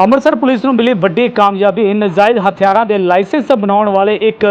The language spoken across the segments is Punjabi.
ਅੰਮ੍ਰਿਤਸਰ ਪੁਲਿਸ ਨੂੰ ਮਿਲੀ ਵੱਡੀ ਕਾਮਯਾਬੀ। ਨਜਾਇਜ਼ ਹਥਿਆਰਾਂ ਦੇ ਲਾਇਸੈਂਸ ਬਣਾਉਣ ਵਾਲੇ ਇੱਕ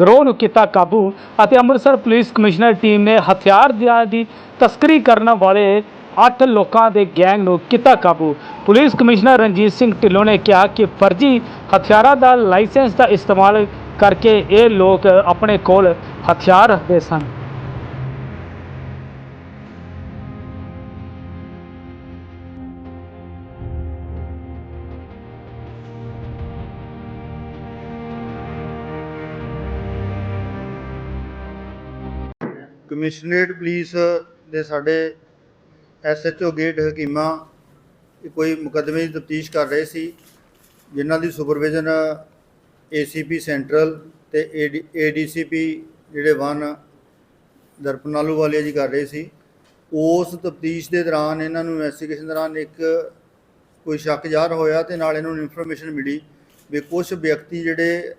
ਗਰੋਹ ਨੂੰ ਕੀਤਾ ਕਾਬੂ ਅਤੇ ਅੰਮ੍ਰਿਤਸਰ ਪੁਲਿਸ ਕਮਿਸ਼ਨਰ ਟੀਮ ਨੇ ਹਥਿਆਰ ਦੀ ਤਸਕਰੀ ਕਰਨ ਵਾਲੇ 8 ਲੋਕਾਂ ਦੇ ਗੈਂਗ ਨੂੰ ਕੀਤਾ ਕਾਬੂ। ਪੁਲਿਸ ਕਮਿਸ਼ਨਰ ਰਣਜੀਤ ਸਿੰਘ ਢਿੱਲੋਂ ਨੇ ਕਿਹਾ ਕਿ ਫਰਜ਼ੀ ਹਥਿਆਰਾਂ ਦਾ ਲਾਇਸੈਂਸ ਦਾ ਇਸਤੇਮਾਲ ਕਰਕੇ ਇਹ ਲੋਕ ਆਪਣੇ ਕੋਲ ਹਥਿਆਰ ਰੱਖਦੇ ਸਨ। ਕਮਿਸ਼ਨਰੇਟ ਪੁਲਿਸ ਦੇ ਸਾਡੇ ਐਸਐਚਓ ਗੇਟ ਹਕੀਮਾ ਕੋਈ ਮੁਕੱਦਮੇ ਦੀ ਤਫਤੀਸ਼ ਕਰ ਰਹੇ ਸੀ, ਜਿਨ੍ਹਾਂ ਦੀ ਸੁਪਰਵਿਜ਼ਨ ਏਸੀਪੀ ਸੈਂਟਰਲ ਤੇ ਏਡੀਸੀਪੀ ਜਿਹੜੇ ਵਨ ਦਰਪਨਾਲੂ ਵਾਲੇ ਜੀ ਕਰ ਰਹੇ ਸੀ। ਉਸ ਤਫਤੀਸ਼ ਦੇ ਦੌਰਾਨ ਇਹਨਾਂ ਨੂੰ ਇਨਵੈਸਟੀਗੇਸ਼ਨ ਦੌਰਾਨ ਇੱਕ ਕੋਈ ਸ਼ੱਕ ਜ਼ਾਹਰ ਹੋਇਆ ਤੇ ਨਾਲ ਇਹਨਾਂ ਨੂੰ ਇਨਫੋਰਮੇਸ਼ਨ ਮਿਲੀ ਵੀ ਕੁਝ ਵਿਅਕਤੀ ਜਿਹੜੇ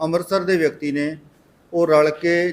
ਅੰਮ੍ਰਿਤਸਰ ਦੇ ਵਿਅਕਤੀ ਨੇ, ਉਹ ਰਲ ਕੇ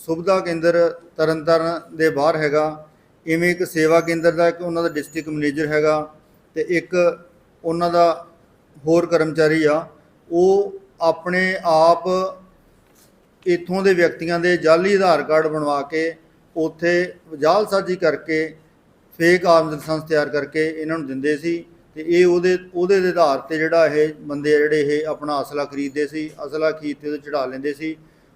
ਸੁਵਿਧਾ ਕੇਂਦਰ ਤਰਨਤਾਰਨ ਦੇ ਬਾਹਰ ਹੈਗਾ। ਇਵੇਂ ਇੱਕ ਸੇਵਾ ਕੇਂਦਰ ਦਾ ਇੱਕ ਉਹਨਾਂ ਦਾ ਡਿਸਟ੍ਰਿਕਟ ਮੈਨੇਜਰ ਹੈਗਾ ਤੇ ਇੱਕ ਉਹਨਾਂ ਦਾ ਹੋਰ ਕਰਮਚਾਰੀ ਆ, ਉਹ ਆਪਣੇ ਆਪ ਇੱਥੋਂ ਦੇ ਵਿਅਕਤੀਆਂ ਦੇ ਜਾਲੀ ਆਧਾਰ ਕਾਰਡ ਬਣਵਾ ਕੇ ਉੱਥੇ ਜਾਲਸਾਜ਼ੀ ਕਰਕੇ ਫੇਕ ਆਰਮਸ ਲਾਇਸੈਂਸ ਤਿਆਰ ਕਰਕੇ ਇਹਨਾਂ ਨੂੰ ਦਿੰਦੇ ਸੀ ਤੇ ਇਹ ਉਹਦੇ ਉਹਦੇ ਦੇ ਆਧਾਰ ਤੇ ਜਿਹੜਾ ਇਹ ਬੰਦੇ ਆ ਜਿਹੜੇ ਇਹ ਆਪਣਾ ਅਸਲਾ ਖਰੀਦਦੇ ਸੀ, ਅਸਲਾ ਖਰੀਦ ਤੇ ਉਹਦੇ ਚੜਾ ਲੈਂਦੇ ਸੀ।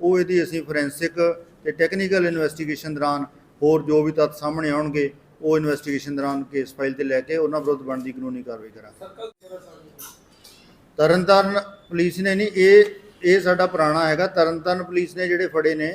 ਉਹ ਇਹਦੀ ਅਸੀਂ ਫੋਰੈਂਸਿਕ ਤੇ ਟੈਕਨੀਕਲ ਇਨਵੈਸਟੀਗੇਸ਼ਨ ਦੌਰਾਨ ਹੋਰ ਜੋ ਵੀ ਤੱਥ ਸਾਹਮਣੇ ਆਉਣਗੇ ਉਹ ਇਨਵੈਸਟੀਗੇਸ਼ਨ ਦੌਰਾਨ ਕੇਸ ਫਾਈਲ ਤੇ ਲੈ ਕੇ ਉਹਨਾਂ ਵਿਰੁੱਧ ਬਣਦੀ ਕਾਨੂੰਨੀ ਕਾਰਵਾਈ ਕਰਾਂਗੇ। ਤਰਨਤਾਰਨ ਪੁਲਿਸ ਨੇ ਨਹੀਂ ਇਹ ਇਹ ਸਾਡਾ ਪੁਰਾਣਾ ਹੈਗਾ ਤਰਨਤਾਰਨ ਪੁਲਿਸ ਨੇ ਜਿਹੜੇ ਫੜੇ ਨੇ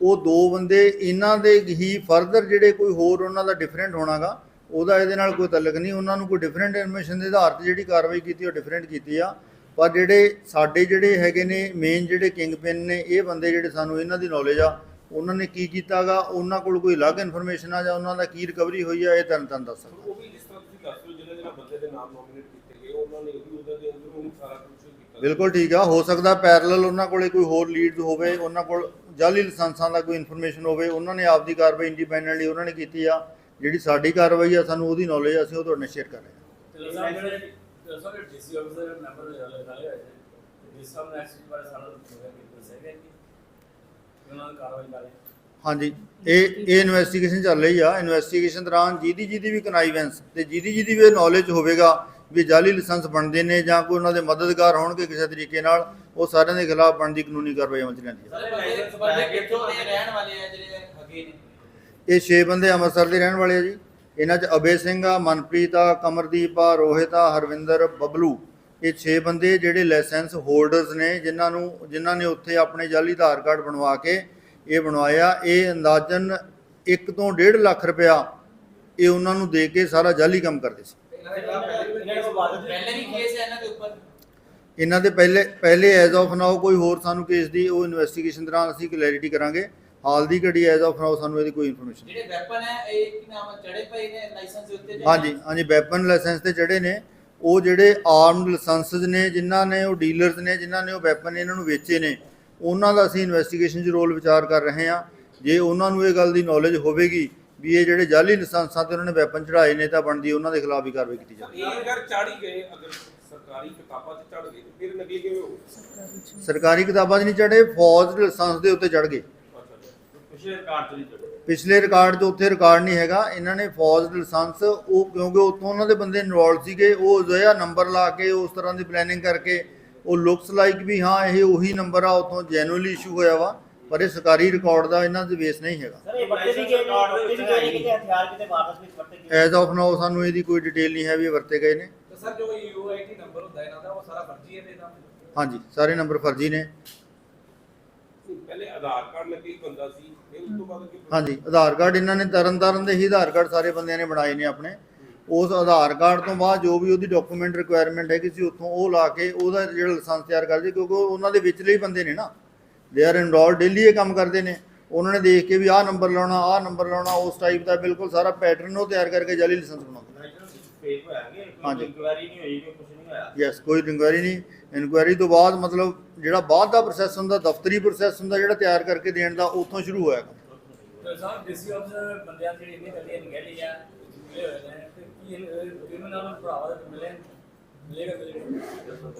ਉਹ ਦੋ ਬੰਦੇ ਇਹਨਾਂ ਦੇ ਹੀ ਫਰਦਰ ਜਿਹੜੇ ਕੋਈ ਹੋਰ ਉਹਨਾਂ ਦਾ ਡਿਫਰੈਂਟ ਹੋਣਾਗਾ ਉਹਦਾ ਇਹਦੇ ਨਾਲ ਕੋਈ ਤਾਲੁਕ ਨਹੀਂ ਉਹਨਾਂ ਨੂੰ ਕੋਈ ਡਿਫਰੈਂਟ ਇਨਫੋਰਮੇਸ਼ਨ ਦੇ ਆਧਾਰ ਤੇ ਜਿਹੜੀ ਕਾਰਵਾਈ ਕੀਤੀ ਉਹ ਡਿਫਰੈਂਟ ਕੀਤੀ ਆ। ਪਰ ਜਿਹੜੇ ਸਾਡੇ ਜਿਹੜੇ ਹੈਗੇ ਨੇ ਮੇਨ ਜਿਹੜੇ ਕਿੰਗ ਪਿਨ ਨੇ ਇਹ ਬੰਦੇ ਜਿਹੜੇ ਸਾਨੂੰ ਇਹਨਾਂ ਦੀ ਨੌਲੇਜ ਆ ਉਹਨਾਂ ਨੇ ਕੀ ਕੀਤਾਗਾ ਉਹਨਾਂ ਕੋਲ ਕੋਈ ਅਲੱਗ ਇਨਫੋਰਮੇਸ਼ਨ ਆ ਜਾਂ ਉਹਨਾਂ ਦਾ ਕੀ ਰਿਕਵਰੀ ਹੋਈ ਆ ਇਹ ਤੁਹਾਨੂੰ ਤੁਹਾਨੂੰ ਦੱਸ ਸਕਦਾ। ਉਹ ਵੀ ਜਿਸ ਤਰ੍ਹਾਂ ਤੁਸੀਂ ਦੱਸ ਰਹੇ ਹੋ ਜਿਹਨਾਂ ਜਿਹਨਾਂ ਬੰਦੇ ਦੇ ਨਾਮ ਨੋਮੀਨੇਟ ਕੀਤੇ ਗਏ ਉਹਨਾਂ ਨੇ ਵੀ ਉਹਨਾਂ ਦੇ ਅੰਦਰੋਂ ਸਾਰਾ ਕੁਝ ਕੀਤਾ। ਬਿਲਕੁਲ ਠੀਕ ਆ ਹੋ ਸਕਦਾ ਪੈਰਲਲ ਉਹਨਾਂ ਕੋਲੇ ਕੋਈ ਹੋਰ ਲੀਡਸ ਹੋਵੇ ਉਹਨਾਂ ਕੋਲ ਜਾਲੀ ਲਾਇਸੈਂਸਾਂ ਦਾ ਕੋਈ ਇਨਫੋਰਮੇਸ਼ਨ ਹੋਵੇ ਉਹਨਾਂ ਨੇ ਆਪਦੀ ਕਾਰਵਾਈ ਇੰਡੀਪੈਂਡੈਂਟਲੀ ਉਹਨਾਂ ਨੇ ਕੀਤੀ ਆ ਜਿਹੜੀ ਸਾਡੀ ਕਾਰਵਾਈ ਆ ਸਾਨੂੰ ਉਹਦੀ ਨੌਲੇਜ ਅਸੀਂ ਉਹ ਤੁਹਾਡੇ ਨਾਲ ਸ਼ੇਅਰ ਕਰ ਰਹੇ ਹਾਂ। ਸਰ ਡੀਸੀ ਆਫਿਸਰ ਮੈਂਬਰ ਨਾਲੇ ਹੋਏ ਸੀ ਜਿਸ ਸਾਹਮਣੇ ਐਕਸੀਡੈਂਟ ਬਾਰੇ ਸਾਰਾ ਦੱਸਿਆ ਕਿ ਉਹਨਾਂ ਦੀ ਕਾਰਵਾਈ ਬਾਰੇ ਹਾਂਜੀ ਇਹ ਇਹ ਇਨਵੈਸਟੀਗੇਸ਼ਨ ਚੱਲ ਰਹੀ ਆ। ਇਨਵੈਸਟੀਗੇਸ਼ਨ ਦੌਰਾਨ ਜਿਹਦੀ ਜਿਹਦੀ ਵੀ ਕਨਾਈਵੈਂਸ ਤੇ ਜਿਹਦੀ ਜਿਹਦੀ ਵੀ ਨੌਲੇਜ ਹੋਵੇਗਾ ਵੀ ਜਾਲੀ ਲਾਇਸੈਂਸ ਬਣਦੇ ਨੇ ਜਾਂ ਕੋਈ ਉਹਨਾਂ ਦੇ ਮਦਦਗਾਰ ਹੋਣਗੇ ਕਿਸੇ ਤਰੀਕੇ ਨਾਲ ਉਹ ਸਾਰਿਆਂ ਦੇ ਖਿਲਾਫ ਬਣਦੀ ਕਾਨੂੰਨੀ ਕਾਰਵਾਈ ਅਮਲ ਚ ਲੈਂਦੀ ਹੈ ਸਾਰੇ ਬੰਦੇ ਬੰਦੇ ਕਿੱਥੋਂ ਦੇ ਰਹਿਣ ਵਾਲੇ ਆ ਜਿਹੜੇ ਹੈਗੇ ਨੇ? ਇਹ 6 ਬੰਦੇ ਅੰਮ੍ਰਿਤਸਰ ਦੇ ਰਹਿਣ ਵਾਲੇ ਆ ਜੀ। ਇਹਨਾਂ 'ਚ ਅਬੇ ਸਿੰਘ ਆ, ਮਨਪ੍ਰੀਤ ਆ, ਕਮਰਦੀਪ ਆ, ਰੋਹਿਤ ਆ, ਹਰਵਿੰਦਰ, ਬਬਲੂ। ਇਹ 6 ਬੰਦੇ ਜਿਹੜੇ ਲਾਇਸੈਂਸ ਹੋਲਡਰਸ ਨੇ, ਜਿਨ੍ਹਾਂ ਨੂੰ, ਜਿਨ੍ਹਾਂ ਨੇ ਉੱਥੇ ਆਪਣੇ ਜਾਲੀ ਆਧਾਰ ਕਾਰਡ ਬਣਵਾ ਕੇ ਇਹ ਬਣਵਾਇਆ। ਇਹ ਅੰਦਾਜ਼ਨ 1 ਤੋਂ 1.5 ਲੱਖ ਰੁਪਇਆ ਇਹ ਉਹਨਾਂ ਨੂੰ ਦੇ ਕੇ ਸਾਰਾ ਜਾਲੀ ਕੰਮ ਕਰਦੇ ਸੀ। ਇਹਨਾਂ ਦੇ ਪਹਿਲੇ ਵੀ ਕੇਸ ਹੈ ਇਹਨਾਂ ਦੇ ਉੱਪਰ ਇਹਨਾਂ ਦੇ ਪਹਿਲੇ ਪਹਿਲੇ ਐਜ਼ ਆਫ ਨਾਓ ਕੋਈ ਹੋਰ ਸਾਨੂੰ ਕੇਸ ਦੀ ਉਹ ਇਨਵੈਸਟੀਗੇਸ਼ਨ ਦੌਰਾਨ ਅਸੀਂ ਕਲੈਰਿਟੀ ਕਰਾਂਗੇ। ਹਾਲ ਦੀ ਘੜੀ ਐਜ਼ ਆਫ ਨਾਓ ਸਾਨੂੰ ਇਹਦੀ ਕੋਈ ਇਨਫੋਰਮੇਸ਼ਨ ਜਿਹੜੇ ਵੈਪਨ ਹੈ ਇਹ ਕੀ ਨਾਮ ਚੜੇ ਪਏ ਨੇ ਲਾਇਸੈਂਸ ਦੇ ਉੱਤੇ ਹਾਂਜੀ ਹਾਂਜੀ ਵੈਪਨ ਲਾਇਸੈਂਸ ਤੇ ਜਿਹੜੇ ਨੇ। ਉਹ ਜਿਹੜੇ ਆਰਮਡ ਲਾਇਸੈਂਸਸ ਨੇ ਜਿਨ੍ਹਾਂ ਨੇ ਉਹ ਡੀਲਰਸ ਨੇ ਜਿਨ੍ਹਾਂ ਨੇ ਉਹ ਵੈਪਨ ਇਹਨਾਂ ਨੂੰ ਵੇਚੇ ਨੇ ਉਹਨਾਂ ਦਾ ਅਸੀਂ ਇਨਵੈਸਟੀਗੇਸ਼ਨ 'ਚ ਰੋਲ ਵਿਚਾਰ ਕਰ ਰਹੇ ਹਾਂ। ਜੇ ਉਹਨਾਂ ਨੂੰ ਇਹ ਗੱਲ ਦੀ ਨੌਲੇਜ ਹੋਵੇਗੀ ਵੀ ਇਹ ਜਿਹੜੇ ਜਾਲੀ ਲਾਇਸੈਂਸਾਂ ਤੇ ਉਹਨਾਂ ਨੇ ਵੈਪਨ ਚੜਾਏ ਨੇ ਤਾਂ ਬਣਦੀ ਉਹਨਾਂ ਦੇ ਖਿਲਾਫ ਵੀ ਕਾਰਵਾਈ ਕੀਤੀ ਜਾਵੇ ਇਹ ਅਗਰ ਚਾੜੀ ਗਏ ਅਗਰ ਸਰਕਾਰੀ ਕਿਤਾਬਾਂ 'ਚ ਚੜ ਗਏ ਤੇ ਫਿਰ ਨਕਲੀ ਕਿਵੇਂ ਹੋਊ? ਸਰਕਾਰੀ ਕਿਤਾਬਾਂ 'ਚ ਨਹੀਂ ਚੜੇ ਫੌਜ ਲਾਇਸੈਂਸ ਦੇ ਉੱਤੇ ਚੜ ਗਏ। ਪਿਛਲੇ ਰਿਕਾਰਡ ਤੋਂ ਨਹੀਂ ਚੜੇ ਪਿਛਲੇ ਰਿਕਾਰਡ 'ਚ ਉੱਥੇ ਰਿਕਾਰਡ ਨਹੀਂ ਹੈਗਾ। ਇਹਨਾਂ ਨੇ ਫੌਜ ਲਾਇਸੈਂਸ ਉਹ ਕਿਉਂਕਿ ਉੱਥੋਂ ਉਹਨਾਂ ਦੇ ਬੰਦੇ ਇਨਵੋਲਡ ਸੀਗੇ ਉਹ ਜਿਹੜਾ ਨੰਬਰ ਲਾ ਕੇ ਉਸ ਤਰ੍ਹਾਂ ਦੀ ਪਲੈਨਿੰਗ ਕਰਕੇ ਉਹ ਲੁਕਸ ਲਾਈਕ ਵੀ ਹਾਂ ਇਹ ਉਹੀ ਨੰਬਰ ਆ ਉੱਥੋਂ ਜੈਨੂਅਲੀ ਇਸ਼ੂ ਹੋਇਆ ਵਾ ਪਰ ਇਹ ਸਰਕਾਰੀ ਰਿਕਾਰਡ ਦਾ ਇਹਨਾਂ ਦੇ ਬੇਸ ਨਹੀਂ ਹੈਗਾ। ਸਰ ਇਹ ਵਰਤੇ ਵੀ ਗਏ ਨੇ ਵਰਤੇ ਵੀ ਗਏ ਨੇ ਕਿਤੇ ਹਥਿਆਰ ਕਿਤੇ ਵਾਰਦਾਤ ਵਿੱਚ ਵਰਤੇ ਗਏ ਐਜ਼ ਆਫ ਨਾਓ ਸਾਨੂੰ ਇਹਦੀ ਕੋਈ ਡਿਟੇਲ ਨਹੀਂ ਹੈ ਵੀ ਇਹ ਵਰਤੇ ਗਏ ਨੇ। ਸਰ ਜੋ ਯੂਆਈਟੀ ਨੰਬਰ ਹੁੰਦਾ ਇਹਨਾਂ ਦਾ ਉਹ ਸਾਰਾ ਫਰਜ਼ੀ ਹੈ ਤੇ ਇਹਦਾ ਹਾਂਜੀ ਸਾਰੇ ਨੰਬਰ ਫਰਜ਼ੀ ਨੇ। ਪਹਿਲੇ ਆਧਾਰ ਕਾਰਡ ਨਕਲੀ ਬੰਦਾ ਸੀ ਫਿਰ ਉਸ ਤੋਂ ਬਾਅਦ ਕੀ ਹਾਂਜੀ ਆਧਾਰ ਕਾਰਡ ਇਹਨਾਂ ਨੇ ਤਰਨ ਤਾਰਨ ਦੇ ਹੀ ਆਧਾਰ ਕਾਰਡ ਸਾਰੇ ਬੰਦਿਆਂ ਨੇ ਬਣਾਏ ਨੇ ਆਪਣੇ। ਉਸ ਆਧਾਰ ਕਾਰਡ ਤੋਂ ਬਾਅਦ ਜੋ ਵੀ ਉਹਦੀ ਡਾਕੂਮੈਂਟ ਰਿਕੁਆਇਰਮੈਂਟ ਹੈਗੀ ਸੀ ਉੱਥੋਂ ਉਹ ਲਾ ਕੇ ਉਹਦਾ ਜਿਹੜਾ ਲਾਇਸੈਂਸ ਤਿਆਰ ਕਰਦੇ ਕਿਉਂਕਿ ਉਹ ਉਹਨਾਂ ਦੇ ਵਿਚਲੇ ਹੀ ਬੰਦੇ ਨੇ ਨਾ। ਦੇ ਆਰ ਇਨਰੋਲ ਡੇਲੀ ਇਹ ਕੰਮ ਕਰਦੇ ਨੇ। ਉਹਨਾਂ ਨੇ ਦੇਖ ਕੇ ਵੀ ਆਹ ਨੰਬਰ ਲਾਉਣਾ ਆਹ ਨੰਬਰ ਲਾਉਣਾ ਉਸ ਟਾਈਪ ਦਾ ਬਿਲਕੁਲ ਸਾਰਾ ਪੈਟਰਨ ਉਹ ਤਿਆਰ ਕਰਕੇ ਜਾਲੀ ਲਾਇਸੈਂਸ ਬਣਾਉਂਦੇ ਹਾਂਜੀ। ਇਨਕੁਆਇਰੀ ਨਹੀਂ ਹੋਈ ਕੋਈ ਕੁਝ ਨਹੀਂ ਹੋਇਆ? ਯੈਸ ਕੋਈ ਇਨਕੁਆਇਰੀ ਨਹੀਂ। ਇਨਕੁਆਇਰੀ ਤੋਂ ਬਾਅਦ ਮਤਲਬ ਜਿਹੜਾ ਬਾਅਦ ਦਾ ਪ੍ਰੋਸੈਸ ਹੁੰਦਾ ਦਫ਼ਤਰੀ ਪ੍ਰੋਸੈਸ ਹੁੰਦਾ ਜਿਹੜਾ ਤਿਆਰ ਕਰਕੇ ਦੇਣ ਦਾ ਉੱਥੋਂ ਸ਼ੁਰੂ ਹੋਇਆ ਕੰਮ। ਸਾਹਿਬ ਡੀਸੀ ਅਫਸਰ ਬੰਦਿਆਂ ਜਿਹੜੀ ਇੰਨੀ ਨਿਕਲੀ ਆ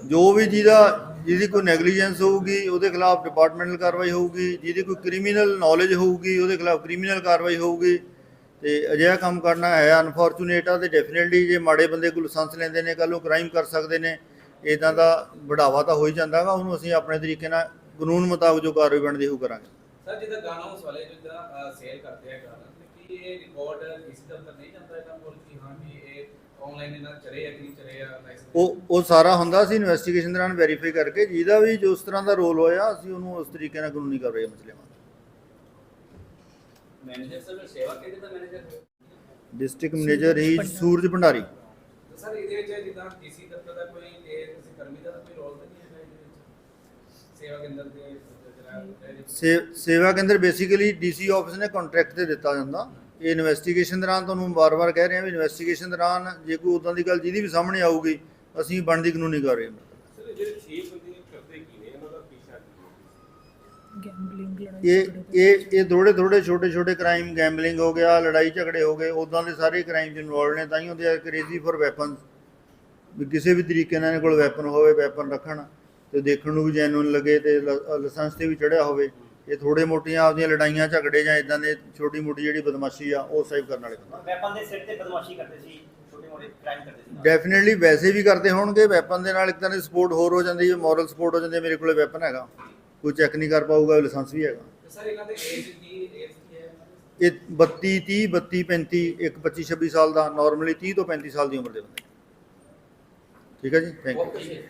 ਜੋ ਵੀ ਜਿਹਦਾ ਜਿਹਦੀ ਕੋਈ ਨੈਗਲੀਜੈਂਸ ਹੋਊਗੀ ਉਹਦੇ ਖਿਲਾਫ ਡਿਪਾਰਟਮੈਂਟਲ ਕਾਰਵਾਈ ਹੋਊਗੀ ਜਿਹਦੀ ਕੋਈ ਕ੍ਰਿਮੀਨਲ ਨੌਲੇਜ ਹੋਊਗੀ ਉਹਦੇ ਖਿਲਾਫ ਕ੍ਰਿਮੀਨਲ ਕਾਰਵਾਈ ਹੋਊਗੀ। ਤੇ ਅਜਿਹਾ ਕੰਮ ਕਰਨਾ ਹੈ ਅਨਫੋਰਚੂਨੇਟ ਆ ਤੇ ਡੈਫੀਨਿਟਲੀ ਜੇ ਮਾੜੇ ਬੰਦੇ ਕੋਲ ਲਾਇਸੈਂਸ ਲੈਂਦੇ ਨੇ ਕੱਲ੍ਹ ਨੂੰ ਕ੍ਰਾਈਮ ਕਰ ਸਕਦੇ ਨੇ ਇਦਾਂ ਦਾ ਬੜਾਵਾ ਤਾਂ ਹੋ ਹੀ ਜਾਂਦਾਗਾ ਉਹਨੂੰ ਅਸੀਂ ਆਪਣੇ ਤਰੀਕੇ ਨਾਲ ਕਾਨੂੰਨ ਮੁਤਾਬਕ ਜੋ ਕਾਰਵਾਈ ਬਣਦੀ ਉਹ ਕਰਾਂਗੇ। ਸਰ ਜਿੱਦਾਂ ਗਾਣਾ ਉਸ ਵਾਲੇ ਜਿੱਦਾਂ ਸੇਲ ਕਰਦੇ ਆ ਗਾਣਾ ਕੀ ਇਹ ਰਿਕਾਰਡ ਕਿਸੇ ਦਫ਼ਤਰ ਨਹੀਂ ਜਾਂਦਾ ਇਹਨਾਂ ਕੋਲ ਕਿ ਹਾਂ ਵੀ ਇਹ ਆਨਲਾਈਨ ਇਹਨਾਂ ਚਲੇ ਆ ਕਿ ਨਹੀਂ ਚਲੇ ਆ ਉਹ ਉਹ ਸਾਰਾ ਹੁੰਦਾ ਸੀ ਇਨਵੈਸਟੀਗੇਸ਼ਨ ਦੌਰਾਨ ਵੈਰੀਫਾਈ ਕਰਕੇ ਜਿਹਦਾ ਵੀ ਜੋ ਉਸ ਤਰ੍ਹਾਂ ਦਾ ਰੋਲ ਹੋਇਆ ਅਸੀਂ ਉਹਨੂੰ ਉਸ ਤਰੀਕੇ ਨਾਲ ਕਾਨੂੰਨੀ ਕਾਰਵਾਈ ਮਸਲੇ ਮਾਂ ਮੈਨੇਜਰ ਸਰ ਸੇਵਾ ਕੇਂਦਰ ਦਾ ਮੈਨੇਜਰ ਡਿਸਟ੍ਰਿਕਟ ਮੈਨੇਜਰ ਹੀ ਸੂਰਜ ਭੰਡਾਰੀ। ਸਰ ਇਹਦੇ ਵਿੱਚ ਜਿੱਦਾਂ ਡੀਸੀ ਦਫ਼ਤਰ ਦਾ ਕੋਈ ਇਹ ਕਿਸੇ ਕਰਮੀ ਦਾ ਤਾਂ ਕੋਈ ਰੋਲ ਤਾਂ ਨਹੀਂ ਹੈਗਾ ਇਹਦੇ ਵਿੱਚ? ਸੇਵਾ ਕੇਂਦਰ ਦੇ ਜਿਹੜਾ Sewa Kendra basically DC office ਨੇ ਕੰਟਰੈਕਟ ਤੇ ਦਿੱਤਾ ਜਾਂਦਾ। ਇਹ ਇਨਵੈਸਟੀਗੇਸ਼ਨ ਦੌਰਾਨ ਤੁਹਾਨੂੰ ਵਾਰ-ਵਾਰ ਕਹਿ ਰਹੇ ਹਾਂ ਵੀ ਇਨਵੈਸਟੀਗੇਸ਼ਨ ਦੌਰਾਨ ਜੇ ਕੋਈ ਉਦਾਂ ਦੀ ਗੱਲ ਜਿਹਦੀ ਵੀ ਸਾਹਮਣੇ ਆਊਗੀ ਅਸੀਂ ਬਣਦੀ ਕਾਨੂੰਨੀ ਕਾਰਵਾਈ ਕਰਾਂਗੇ ਸਰ ਇਹ ਜਿਹੜੇ 6 ਬੰਦੇ ਕਰਦੇ ਕੀ ਨੇ? ਇਹਨਾਂ ਦਾ ਪੀਛਾ ਕੀ ਹੈ? ਇਹ ਇਹ ਇਹ ਥੋੜੇ ਥੋੜੇ ਛੋਟੇ ਛੋਟੇ ਕ੍ਰਾਈਮ ਗੈਂਬਲਿੰਗ ਹੋ ਗਿਆ ਲੜਾਈ ਝਗੜੇ ਹੋ ਗਏ ਉਦਾਂ ਦੇ ਸਾਰੇ ਕ੍ਰਾਈਮ ਇਨਵੋਲਡ ਨੇ ਤਾਂ ਹੀ ਹੁੰਦੇ ਆ ਕ੍ਰੇਜ਼ੀ ਫॉर ਵੈਪਨਸ ਵੀ ਕਿਸੇ ਵੀ ਤਰੀਕੇ ਨਾਲ ਇਹਨਾਂ ਕੋਲ ਵੈਪਨ ਹੋਵੇ ਵੈਪਨ ਰੱਖਣ ਤੇ ਦੇਖਣ ਨੂੰ ਵੀ ਜੈਨੂਇਨ ਲੱਗੇ ਤੇ ਲਾਇਸੈਂਸ ਤੇ ਵੀ ਚੜਿਆ ਹੋਵੇ ਇਹ ਥੋੜੇ ਮੋਟੀਆਂ ਆਪਦੀਆਂ ਲੜਾਈਆਂ ਝਗੜੇ ਜਾਂ ਇਦਾਂ ਦੇ ਛੋਟੀ ਮੋਟੀ ਜਿਹੜੀ ਬਦਮਾਸ਼ੀ ਆ ਉਹ ਸੇਵ ਕਰਨ ਵਾਲੇ ਬੰਦੇ। ਵੈਪਨ ਦੇ ਸਿਰ ਤੇ ਬਦਮਾਸ਼ੀ ਕਰਦੇ ਸੀ ਛੋਟੇ ਮੋਟੇ ਕ੍ਰਾਈਮ ਕਰਦੇ ਸੀ। ਡੈਫੀਨਿਟਲੀ ਵੈਸੇ ਵੀ ਕਰਦੇ ਹੋਣਗੇ ਵੈਪਨ ਦੇ ਨਾਲ ਇੱਕ ਤਰ੍ਹਾਂ ਦੀ ਸਪੋਰਟ ਹੋਰ ਹੋ ਜਾਂਦੀ ਹੈ ਮੋਰਲ ਸਪੋਰਟ ਹੋ ਜਾਂਦੀ ਹੈ ਮੇਰੇ ਕੋਲੇ ਵੈਪਨ ਹੈਗਾ। ਕੋਈ ਚੈੱਕ ਨਹੀਂ ਕਰ ਪਾਊਗਾ ਲਾਇਸੈਂਸ ਵੀ ਹੈਗਾ। ਸਰ ਇਹਨਾਂ ਦੇ ਏਜ ਕੀ ਏਜ ਕੀ ਹੈ? ਇਹ 32 30 32 35 ਇੱਕ 25 26 ਸਾਲ ਦਾ ਨਾਰਮਲੀ 30 ਤੋਂ 35 ਸਾਲ ਦੀ ਉਮਰ ਦੇ ਬੰਦੇ। ਠੀਕ ਹੈ ਜੀ? Thank you